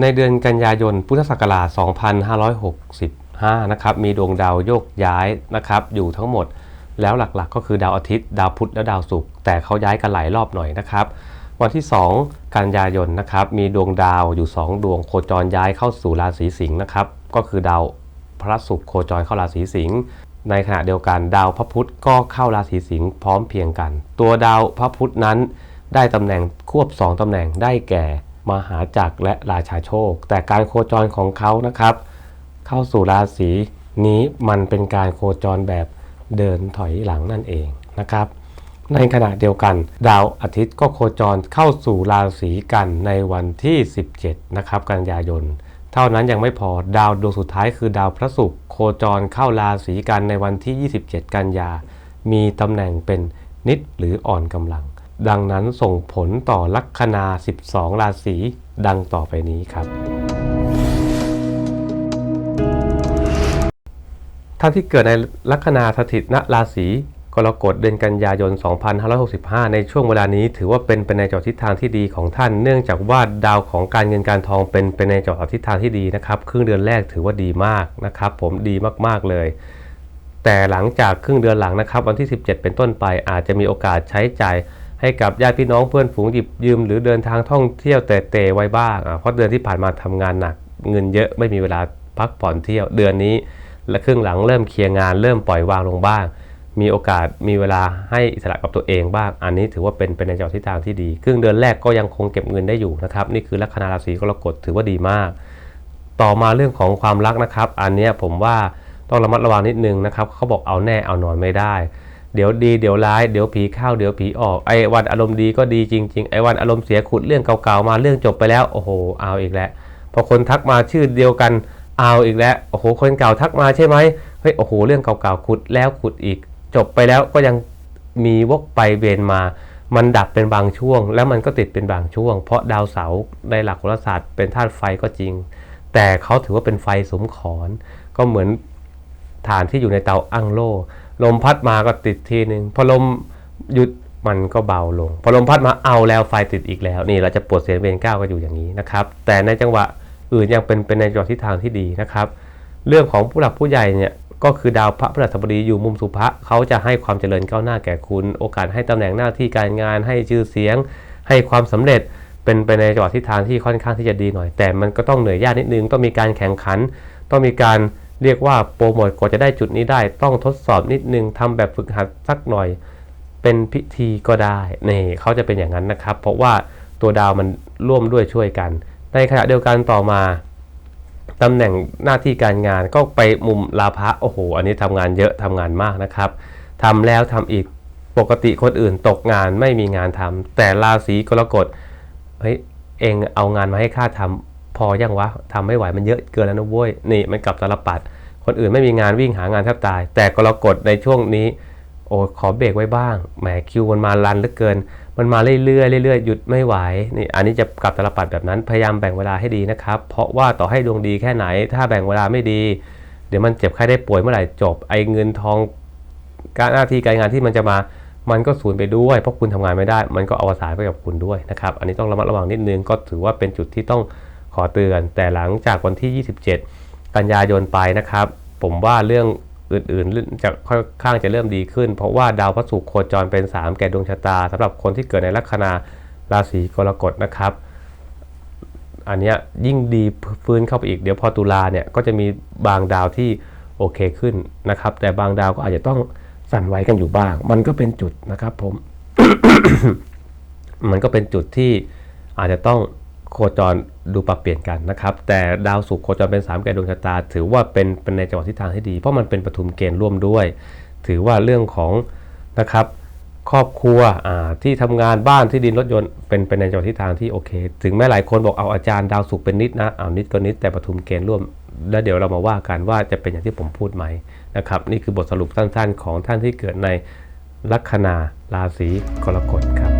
ในเดือนกันยายนพุทธศักราช 2565 นะครับมีดวงดาวโยกย้ายนะครับอยู่ทั้งหมดแล้วหลักๆ ก็คือดาวอาทิตย์ ดาวพุธและดาวศุกร์แต่เขาย้ายกันหลายรอบหน่อยนะครับ วันที่ 2 กันยายนนะครับมีดวงดาวอยู่ 2 ดวงโคจรย้ายเข้าสู่ราศีสิงห์นะครับก็คือดาวพระศุกร์โคจรเข้าราศีสิงห์ในขณะเดียวกันดาวพระพุธก็เข้าราศีสิงห์พร้อมเพียงกัน ตัวดาวพระพุธนั้นได้ตำแหน่งควบ 2ตำแหน่งได้แก่ มหาจักรและราชาโชค แต่การโคจรของเขานะครับ เข้าสู่ราศีนี้มันเป็นการโคจรแบบเดินถอยหลังนั่นเองนะครับ ในขณะเดียวกัน ดาวอาทิตย์ก็โคจรเข้าสู่ราศีกันในวันที่ 17 นะครับ กันยายน เท่านั้นยังไม่พอดาวดวงสุดท้ายคือดาวพระศุกร์โคจรเข้าราศีกันในวันที่ 27 กันยา มีตำแหน่งเป็นนิดหรืออ่อนกำลัง ดังนั้นส่งผลต่อลัคนา 12 ราศีดังต่อไปนี้ครับ ท่านที่เกิดในลัคนาสถิตณราศีกรกฎเดือนกันยายน 2565 ในช่วงเวลานี้ถือว่าเป็นไปในจอทิศทางที่ดีของท่าน เนื่องจากว่าดาวของการเงินการทองเป็นไปในจอทิศทางที่ดีนะครับ ครึ่งเดือนแรกถือว่าดีมากนะครับ ผมดีมากๆเลย แต่หลังจากครึ่งเดือนหลังนะครับ วันที่ 17 เป็นต้นไปอาจจะมีโอกาสใช้จ่าย ให้กับญาติพี่น้องเพื่อนฝูงหยิบยืม หรือเดินทางท่องเที่ยวแต่เตไว้บ้างเพราะเดือนที่ผ่านมาทำงานหนักเงินเยอะไม่มีเวลาพักผ่อนเที่ยวเดือนนี้ และครึ่งหลังเริ่มเคลียร์งานเริ่มปล่อยวางลงบ้าง มีโอกาสมีเวลาให้อิสระกับตัวเองบ้าง อันนี้ถือว่าเป็นเป็นในจอทิศทางที่ดี ครึ่งเดือนแรกก็ยังคงเก็บเงินได้อยู่นะครับนี่คือลัคนาราศีกรกฎถือว่าดีมาก ต่อมาเรื่องของความรักนะครับ อันนี้ผมว่าต้องระมัดระวังนิดนึงนะครับเขาบอกเอาแน่เอานอนไม่ได้ เดี๋ยวดีเดี๋ยวร้ายเดี๋ยวผีเข้าเดี๋ยวผีออกไอ้วันอารมณ์ดีก็ดีจริง ๆ ไอ้วันอารมณ์เสียขุดเรื่องเก่าๆมาเรื่องจบไปแล้วโอ้โหเอาอีกแล้วพอคนทักมาชื่อเดียวกันเอาอีกแล้วโอ้โหคนเก่าทักมาใช่ไหมเฮ้ยโอ้โหเรื่องเก่าๆขุดแล้วขุดอีก จบไปแล้วก็ยังมีวกไปเวนมา มันดับเป็นบางช่วง แล้วมันก็ติดเป็นบางช่วง เพราะดาวเสาร์ในหลักโหราศาสตร์เป็นธาตุไฟก็จริง แต่เขาถือว่าเป็นไฟสมขอนก็เหมือนฐานที่อยู่ในเตาอั้งโล ลมพัดมาก็ติดทีหนึ่งพอลมหยุดมันก็เบาลง พอลมพัดมาเอาแล้วไฟติดอีกแล้ว นี่เราจะปวดเสียนเวรเก้าก็อยู่อย่างนี้นะครับ แต่ในจังหวะอื่นยังเป็นเป็นในจอทิศทางที่ดีนะครับ เรื่องของผู้หลักผู้ใหญ่เนี่ยก็คือดาวพระพฤหัสบดีอยู่มุมสุภะเขาจะให้ความเจริญก้าวหน้าแก่คุณ โอกาสให้ตำแหน่งหน้าที่การงาน ให้ชื่อเสียง ให้ความสำเร็จเป็นไปในจังหวะทิศทางที่ค่อนข้างที่จะดีหน่อย แต่มันก็ต้องเหนื่อยยากนิดนึง ต้องมีการแข่งขัน ต้องมีการ เรียกว่าโปรโมทกว่าจะได้จุดนี้ได้ ต้องทดสอบนิดนึงทำแบบฝึกหัดสักหน่อย เป็นพิธีก็ได้นี่เขาจะเป็นอย่างนั้นนะครับ เพราะว่าตัวดาวมันร่วมด้วยช่วยกัน ในขณะเดียวกันต่อมาตำแหน่งหน้าที่การงานก็ไปมุมลาภะโอ้โห อันนี้ทำงานเยอะทำงานมากนะครับทำแล้วทำอีกปกติคนอื่นตกงานไม่มีงานทำแต่ราศีกรกฎเฮ้ยเองเอางานมาให้ข้าทำ อยังวะทำไม่ไหวมันเยอะเกินแล้วนะเว้ยนี่มันกลับตาลปัด คนอื่นไม่มีงานวิ่งหางานแทบตาย แต่กรกฎในช่วงนี้ โอ้ขอเบรกไว้บ้างแหมคิวมันมาลันเหลือเกิน มันมาเรื่อยๆเรื่อยๆหยุดไม่ไหวนี่อันนี้จะกลับตาลปัดแบบนั้นพยายามแบ่งเวลาให้ดีนะครับ เพราะว่าต่อให้ดวงดีแค่ไหน ถ้าแบ่งเวลาไม่ดี เดี๋ยวมันเจ็บไข้ได้ป่วยเมื่อไหร่จบไอ้เงินทองการหน้าที่การงานที่มันจะมามันก็สูญไปด้วย เพราะคุณทำงานไม่ได้ มันก็อวสานไปกับคุณด้วยนะครับ อันนี้ต้องระมัดระวังนิดนึง ก็ถือว่าเป็นจุดที่ต้อง ขอเตือน แต่หลังจากวันที่ 27 กันยายนไปนะครับ ผมว่าเรื่องอื่นๆจะค่อนข้างจะเริ่มดีขึ้น เพราะว่าดาวพระศุกร์โคจรเป็น 3 แก่ดวงชะตาสำหรับคนที่เกิดในลัคนาราศีกรกฎนะครับ อันนี้ยิ่งดีฟื้นเข้าไปอีกเดี๋ยวพอตุลาเนี่ยก็จะมีบางดาวที่โอเคขึ้นนะครับ แต่บางดาวก็อาจจะต้องสั่นไหวกันอยู่บ้าง มันก็เป็นจุดนะครับผม มันก็เป็นจุดที่อาจจะต้อง โคจรดูปรับเปลี่ยนกันนะครับ แต่ดาวศุกร์โคจรเป็น3แก่ดวงชะตา ถือว่าเป็นเป็นในจังหวะทิศทางที่ดี เพราะมันเป็นปฐุมเกณฑ์ร่วมด้วย ถือว่าเรื่องของนะครับครอบครัวที่ทำงานบ้านที่ดินรถยนต์เป็นเป็นในจังหวะทิศทางที่โอเค ถึงแม้หลายคนบอกเอาอาจารย์ดาวศุกร์เป็นนิดนะเอานิดก็นิดแต่ปฐุมเกณฑ์ร่วม แล้วเดี๋ยวเรามาว่ากันว่าจะเป็นอย่างที่ผมพูดไหมนะครับนี่คือบทสรุปสั้นๆ ของท่านที่เกิดในลัคนาราศีกรกฎครับ